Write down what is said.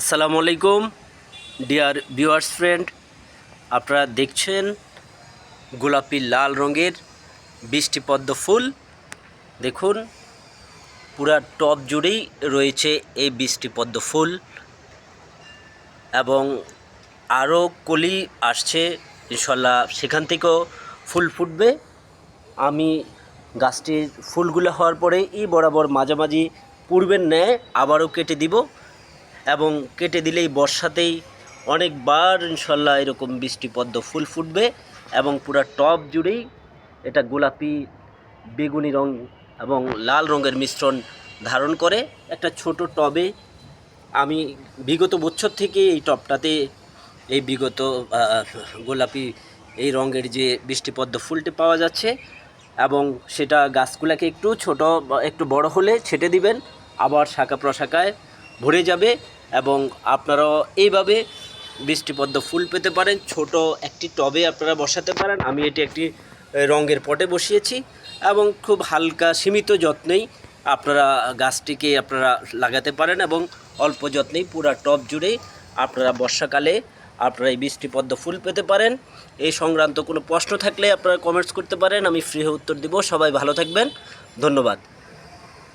আসসালামু আলাইকুম, dear viewers friend. আপনারা দেখছেন গোলাপি লাল রঙের বৃষ্টি পদ্ম ফুল। দেখুন, পুরা টপ জুড়েই রয়েছে এই বৃষ্টি পদ্ম ফুল। এবং আরও কলি আসছে, ইনশাল্লাহ সেখান থেকেও ফুল ফুটবে। আমি গাছটির ফুলগুলো হওয়ার পরে এই বরাবর মাঝামাঝি পূর্বের ন্যায় আবারও কেটে দিব। এবং কেটে দিলেই বর্ষাতেই অনেকবার ইনশাল্লাহ এরকম বৃষ্টি পদ্ম ফুল ফুটবে এবং পুরো টব জুড়েই এটা গোলাপি, বেগুনি রং এবং লাল রঙের মিশ্রণ ধারণ করে একটা ছোট টবে আমি বিগত বছর থেকে এই টবটাতে এই বিগত গোলাপি এই রঙের যে বৃষ্টিপদ্ম ফুলটি পাওয়া যাচ্ছে এবং সেটা গাছগুলোকে একটু ছোট একটু বড় হলে ছেটে দিবেন, আবার শাখা প্রশাখায় ভরে যাবে এবং আপনারাও এইভাবে বৃষ্টিপদ্ম ফুল পেতে পারেন। ছোট একটি টবে আপনারা বসাতে পারেন। আমি এটি একটি রঙের পটে বসিয়েছি এবং খুব হালকা সীমিত যত্নেই আপনারা গাছটিকে আপনারা লাগাতে পারেন এবং অল্প যত্নেই পুরা টব জুড়ে আপনারা বর্ষাকালে আপনারা এই বৃষ্টি পদ্ম ফুল পেতে পারেন। এই সংক্রান্ত কোনো প্রশ্ন থাকলে আপনারা কমেন্টস করতে পারেন। আমি ফ্রি উত্তর দিব। সবাই ভালো থাকবেন। ধন্যবাদ।